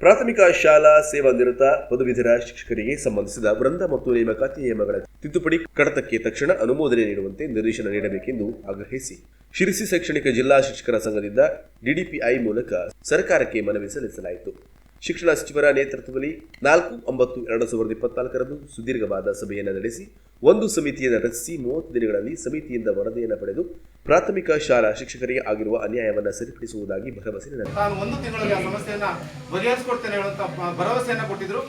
ಪ್ರಾಥಮಿಕ ಶಾಲಾ ಸೇವಾ ನಿರತ ಪದವೀಧರ ಶಿಕ್ಷಕರಿಗೆ ಸಂಬಂಧಿಸಿದ ವೃಂದ ಮತ್ತು ನೇಮಕಾತಿ ನಿಯಮಗಳ ತಿದ್ದುಪಡಿ ಕಡತಕ್ಕೆ ತಕ್ಷಣ ಅನುಮೋದನೆ ನೀಡುವಂತೆ ನಿರ್ದೇಶನ ನೀಡಬೇಕೆಂದು ಆಗ್ರಹಿಸಿ ಶಿರಸಿ ಶೈಕ್ಷಣಿಕ ಜಿಲ್ಲಾ ಶಿಕ್ಷಕರ ಸಂಘದಿಂದ ಡಿಡಿಪಿಐ ಮೂಲಕ ಸರ್ಕಾರಕ್ಕೆ ಮನವಿ ಸಲ್ಲಿಸಲಾಯಿತು. ಶಿಕ್ಷಣ ಸಚಿವರ ನೇತೃತ್ವದಲ್ಲಿ ನಾಲ್ಕು, ಒಂಬತ್ತು, ಎರಡು ಸಾವಿರದ ಇಪ್ಪತ್ನಾಲ್ಕರಂದು ಸುದೀರ್ಘವಾದ ಸಭೆಯನ್ನು ನಡೆಸಿ, ಒಂದು ಸಮಿತಿಯನ್ನು ರಚಿಸಿ ಮೂವತ್ತು ದಿನಗಳಲ್ಲಿ ಸಮಿತಿಯಿಂದ ವರದಿಯನ್ನು ಪಡೆದು ಪ್ರಾಥಮಿಕ ಶಾಲಾ ಶಿಕ್ಷಕರಿಗೆ ಆಗಿರುವ ಅನ್ಯಾಯವನ್ನು ಸರಿಪಡಿಸುವುದಾಗಿ ಭರವಸೆ ನೀಡಿದರು. ತಾನು ಒಂದು ತಿಂಗಳಲ್ಲಿ ಆ ಸಮಸ್ಯೆಯನ್ನು ಬಗೆಹರಿಸಿಕೊಡ್ತೇನೆ ಹೇಳುವಂತ ಭರವಸೆಯನ್ನು ಕೊಟ್ಟಿದ್ರು.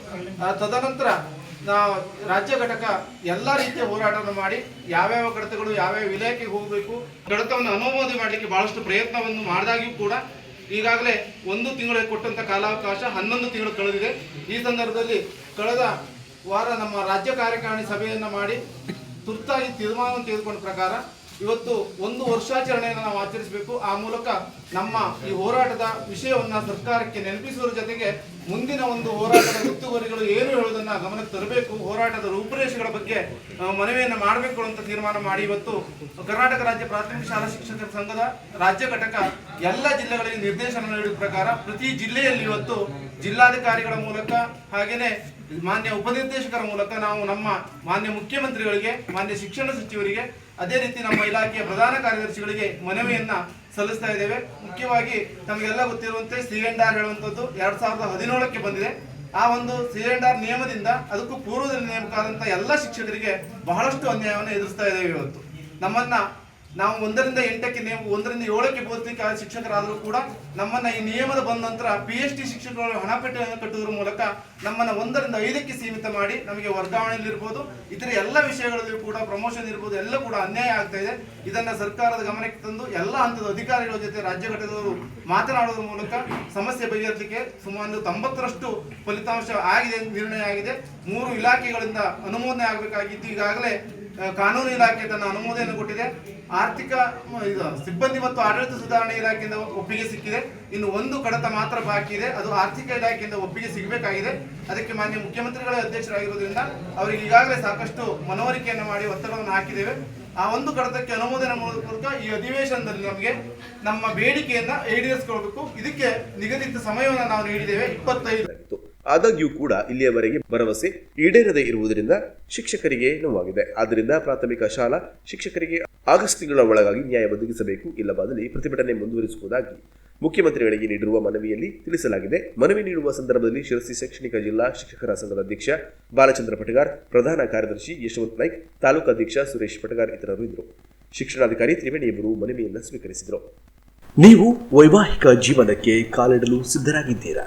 ತದನಂತರ ನಾವು ರಾಜ್ಯ ಘಟಕ ಎಲ್ಲ ರೀತಿಯ ಹೋರಾಟವನ್ನು ಮಾಡಿ ಯಾವ್ಯಾವ ಕಡತಗಳು ಯಾವ್ಯಾವ ಇಲಾಖೆಗೆ ಹೋಗಬೇಕು ಕಡತವನ್ನು ಅನುಮೋದನೆ ಮಾಡಲಿಕ್ಕೆ ಬಹಳಷ್ಟು ಪ್ರಯತ್ನವನ್ನು ಮಾಡಿದಾಗಿಯೂ ಕೂಡ ಈಗಾಗಲೇ ಒಂದು ತಿಂಗಳಿಗೆ ಕೊಟ್ಟಂತ ಕಾಲಾವಕಾಶ ಹನ್ನೊಂದು ತಿಂಗಳು ಕಳೆದಿದೆ. ಈ ಸಂದರ್ಭದಲ್ಲಿ ಕಳೆದ ವಾರ ನಮ್ಮ ರಾಜ್ಯ ಕಾರ್ಯಕಾರಿಣಿ ಸಭೆಯನ್ನ ಮಾಡಿ ತುರ್ತಾಗಿ ತೀರ್ಮಾನವನ್ನು ತೆಗೆದುಕೊಂಡ ಪ್ರಕಾರ ಇವತ್ತು ಒಂದು ವರ್ಷಾಚರಣೆಯನ್ನು ನಾವು ಆಚರಿಸಬೇಕು. ಆ ಮೂಲಕ ನಮ್ಮ ಈ ಹೋರಾಟದ ವಿಷಯವನ್ನ ಸರ್ಕಾರಕ್ಕೆ ನೆನಪಿಸುವ ಜೊತೆಗೆ ಮುಂದಿನ ಒಂದು ಹೋರಾಟದ ಉತ್ತುವರಿಗಳು ಏನು ಹೇಳುವುದನ್ನ ಗಮನಕ್ಕೆ ತರಬೇಕು. ಹೋರಾಟದ ರೂಪುರೇಷೆಗಳ ಬಗ್ಗೆ ಮನವಿಯನ್ನು ಮಾಡಬೇಕು ಅಂತ ತೀರ್ಮಾನ ಮಾಡಿ ಇವತ್ತು ಕರ್ನಾಟಕ ರಾಜ್ಯ ಪ್ರಾಥಮಿಕ ಶಾಲಾ ಶಿಕ್ಷಕರ ಸಂಘದ ರಾಜ್ಯ ಘಟಕ ಎಲ್ಲ ಜಿಲ್ಲೆಗಳಿಗೆ ನಿರ್ದೇಶನ ನೀಡಿದ ಪ್ರಕಾರ ಪ್ರತಿ ಜಿಲ್ಲೆಯಲ್ಲಿ ಇವತ್ತು ಜಿಲ್ಲಾಧಿಕಾರಿಗಳ ಮೂಲಕ ಹಾಗೆಯೇ ಮಾನ್ಯ ಉಪನಿರ್ದೇಶಕರ ಮೂಲಕ ನಾವು ನಮ್ಮ ಮಾನ್ಯ ಮುಖ್ಯಮಂತ್ರಿಗಳಿಗೆ, ಮಾನ್ಯ ಶಿಕ್ಷಣ ಸಚಿವರಿಗೆ ಅದೇ ರೀತಿ ನಮ್ಮ ಇಲಾಖೆಯ ಪ್ರಧಾನ ಕಾರ್ಯದರ್ಶಿಗಳಿಗೆ ಮನವಿಯನ್ನ ಸಲ್ಲಿಸ್ತಾ ಇದ್ದೇವೆ. ಮುಖ್ಯವಾಗಿ ತಮಗೆಲ್ಲ ಗೊತ್ತಿರುವಂತೆ ಸಿಲಿಂಡರ್ ಹೇಳುವಂಥದ್ದು ಎರಡ್ ಸಾವಿರದ ಹದಿನೇಳಕ್ಕೆ ಬಂದಿದೆ. ಆ ಒಂದು ಸಿಲಿಂಡರ್ ನಿಯಮದಿಂದ ಅದಕ್ಕೂ ಪೂರ್ವದಲ್ಲಿ ನೇಮಕ ಆದಂತಹ ಎಲ್ಲ ಶಿಕ್ಷಕರಿಗೆ ಬಹಳಷ್ಟು ಅನ್ಯಾಯವನ್ನು ಎದುರಿಸ್ತಾ ಇದ್ದೇವೆ ಇವತ್ತು. ನಮ್ಮನ್ನ ನಾವು ಒಂದರಿಂದ ಎಂಟಕ್ಕೆ ನೇಮ ಒಂದರಿಂದ ಏಳಕ್ಕೆ ಬೋಧಿಕ ಶಿಕ್ಷಕರಾದರೂ ಕೂಡ ನಮ್ಮನ್ನ ಈ ನಿಯಮದ ಬಂದ ನಂತರ ಪಿ ಎಚ್ ಡಿ ಶಿಕ್ಷಕರು ಹಣಪಟ್ಟಿಯನ್ನು ಕಟ್ಟುವುದರ ಮೂಲಕ ನಮ್ಮನ್ನ ಒಂದರಿಂದ ಐದಕ್ಕೆ ಸೀಮಿತ ಮಾಡಿ ನಮಗೆ ವರ್ಗಾವಣೆಯಲ್ಲಿರ್ಬೋದು. ಇತರ ಎಲ್ಲ ವಿಷಯಗಳಲ್ಲಿ ಕೂಡ ಪ್ರಮೋಷನ್ ಇರ್ಬೋದು. ಎಲ್ಲ ಕೂಡ ಅನ್ಯಾಯ ಆಗ್ತಾ ಇದೆ. ಇದನ್ನ ಸರ್ಕಾರದ ಗಮನಕ್ಕೆ ತಂದು ಎಲ್ಲ ಹಂತದ ಅಧಿಕಾರಿಗಳ ಜೊತೆ ರಾಜ್ಯ ಘಟಕದವರು ಮಾತನಾಡುವುದರ ಮೂಲಕ ಸಮಸ್ಯೆ ಬಗೆಹರಿಸಲಿಕ್ಕೆ ಸುಮಾರು ತೊಂಬತ್ತರಷ್ಟು ಫಲಿತಾಂಶ ಆಗಿದೆ ನಿರ್ಣಯ ಆಗಿದೆ. ಮೂರು ಇಲಾಖೆಗಳಿಂದ ಅನುಮೋದನೆ ಆಗಬೇಕಾಗಿತ್ತು. ಈಗಾಗಲೇ ಕಾನೂನು ಇಲಾಖೆ ತನ್ನ ಅನುಮೋದನೆ ಕೊಟ್ಟಿದೆ. ಆರ್ಥಿಕ ಇದು, ಸಿಬ್ಬಂದಿ ಮತ್ತು ಆಡಳಿತ ಸುಧಾರಣೆ ಇಲಾಖೆಯಿಂದ ಒಪ್ಪಿಗೆ ಸಿಕ್ಕಿದೆ. ಇನ್ನು ಒಂದು ಕಡತ ಮಾತ್ರ ಬಾಕಿ ಇದೆ. ಅದು ಆರ್ಥಿಕ ಇಲಾಖೆಯಿಂದ ಒಪ್ಪಿಗೆ ಸಿಗಬೇಕಾಗಿದೆ. ಅದಕ್ಕೆ ಮಾನ್ಯ ಮುಖ್ಯಮಂತ್ರಿಗಳ ಅಧ್ಯಕ್ಷರಾಗಿರೋದ್ರಿಂದ ಅವರಿಗೆ ಈಗಾಗಲೇ ಸಾಕಷ್ಟು ಮನವರಿಕೆಯನ್ನು ಮಾಡಿ ಒತ್ತಡವನ್ನು ಹಾಕಿದ್ದೇವೆ. ಆ ಒಂದು ಕಡತಕ್ಕೆ ಅನುಮೋದನೆ ಮೂಲಕ ಈ ಅಧಿವೇಶನದಲ್ಲಿ ನಮಗೆ ನಮ್ಮ ಬೇಡಿಕೆಯನ್ನ ಈಡೇರಿಸಿಕೊಳ್ಬೇಕು. ಇದಕ್ಕೆ ನಿಗದಿತ ಸಮಯವನ್ನು ನಾವು ನೀಡಿದ್ದೇವೆ. ಇಪ್ಪತ್ತೈದು. ಆದಾಗ್ಯೂ ಕೂಡ ಇಲ್ಲಿಯವರೆಗೆ ಭರವಸೆ ಈಡೇರದೇ ಇರುವುದರಿಂದ ಶಿಕ್ಷಕರಿಗೆ ನೋವಾಗಿದೆ. ಆದ್ದರಿಂದ ಪ್ರಾಥಮಿಕ ಶಾಲಾ ಶಿಕ್ಷಕರಿಗೆ ಆಗಸ್ಟ್ ತಿಂಗಳ ಒಳಗಾಗಿ ನ್ಯಾಯ ಒದಗಿಸಬೇಕು ಇಲ್ಲವಾದಲ್ಲಿ ಪ್ರತಿಭಟನೆ ಮುಂದುವರಿಸುವುದಾಗಿ ಮುಖ್ಯಮಂತ್ರಿಗಳಿಗೆ ನೀಡಿರುವ ಮನವಿಯಲ್ಲಿ ತಿಳಿಸಲಾಗಿದೆ. ಮನವಿ ನೀಡುವ ಸಂದರ್ಭದಲ್ಲಿ ಶಿರಸಿ ಶೈಕ್ಷಣಿಕ ಜಿಲ್ಲಾ ಶಿಕ್ಷಕರ ಸಂಘದ ಅಧ್ಯಕ್ಷ ಬಾಲಚಂದ್ರ ಪಟಗಾರ್, ಪ್ರಧಾನ ಕಾರ್ಯದರ್ಶಿ ಯಶವಂತ್ ನಾಯ್ಕ್, ತಾಲೂಕು ಅಧ್ಯಕ್ಷ ಸುರೇಶ್ ಪಟಗಾರ್ ಇತರರು ಇದ್ದರು. ಶಿಕ್ಷಣಾಧಿಕಾರಿ ತ್ರಿವೇಣಿಯವರು ಮನವಿಯನ್ನು ಸ್ವೀಕರಿಸಿದರು. ನೀವು ವೈವಾಹಿಕ ಜೀವನಕ್ಕೆ ಕಾಲಿಡಲು ಸಿದ್ಧರಾಗಿದ್ದೀರಾ?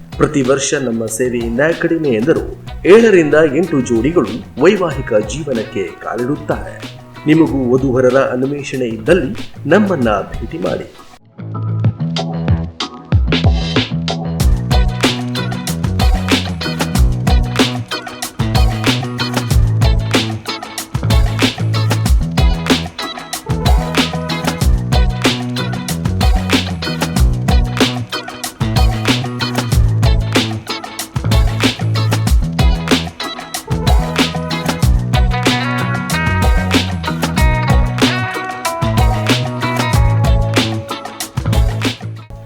ಪ್ರತಿ ವರ್ಷ ನಮ್ಮ ಸೇವೆಯಿಂದ ಕಡಿಮೆ ಎಂದರು. ಏಳರಿಂದ ಎಂಟು ಜೋಡಿಗಳು ವೈವಾಹಿಕ ಜೀವನಕ್ಕೆ ಕಾಲಿಡುತ್ತಾರೆ. ನಿಮಗೂ ವಧುವರರ ಅನ್ವೇಷಣೆ ಇದ್ದಲ್ಲಿ ನಮ್ಮನ್ನ ಭೇಟಿ ಮಾಡಿ.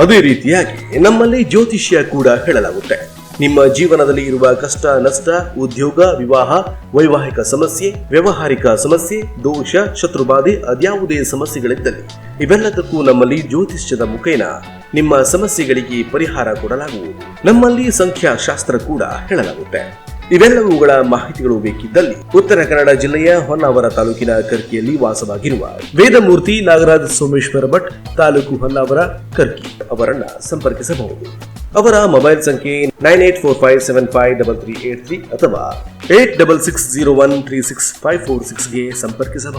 ಅದೇ ರೀತಿಯಾಗಿ ನಮ್ಮಲ್ಲಿ ಜ್ಯೋತಿಷ್ಯ ಕೂಡ ಹೇಳಲಾಗುತ್ತೆ. ನಿಮ್ಮ ಜೀವನದಲ್ಲಿ ಇರುವ ಕಷ್ಟ, ನಷ್ಟ, ಉದ್ಯೋಗ, ವಿವಾಹ, ವೈವಾಹಿಕ ಸಮಸ್ಯೆ, ವ್ಯವಹಾರಿಕ ಸಮಸ್ಯೆ, ದೋಷ, ಶತ್ರುಬಾಧೆ, ಅದ್ಯಾವುದೇ ಸಮಸ್ಯೆಗಳಿದ್ದಲ್ಲಿ, ಇವೆಲ್ಲದಕ್ಕೂ ನಮ್ಮಲ್ಲಿ ಜ್ಯೋತಿಷ್ಯದ ಮುಖೇನ ನಿಮ್ಮ ಸಮಸ್ಯೆಗಳಿಗೆ ಪರಿಹಾರ ಕೊಡಲಾಗುವುದು. ನಮ್ಮಲ್ಲಿ ಸಂಖ್ಯಾಶಾಸ್ತ್ರ ಕೂಡ ಹೇಳಲಾಗುತ್ತೆ. ಇವೆಲ್ಲವುಗಳ ಮಾಹಿತಿಗಳು ಬೇಕಿದ್ದಲ್ಲಿ ಉತ್ತರ ಕನ್ನಡ ಜಿಲ್ಲೆಯ ಹೊನ್ನಾವರ ತಾಲೂಕಿನ ಕರ್ಕಿಯಲ್ಲಿ ವಾಸವಾಗಿರುವ ವೇದಮೂರ್ತಿ ನಾಗರಾಜ ಸೋಮೇಶ್ವರ ಭಟ್, ತಾಲೂಕು ಹೊನ್ನಾವರ, ಕರ್ಕಿ. ಅವರನ್ನ ಸಂಪರ್ಕಿಸಬಹುದು. ಅವರ ಮೊಬೈಲ್ ಸಂಖ್ಯೆ nine eight four five seven five double three eight three ಅಥವಾ eight double six zero one three six five four ಸಿಕ್ಸ್ಗೆ ಸಂಪರ್ಕಿಸಬಹುದು.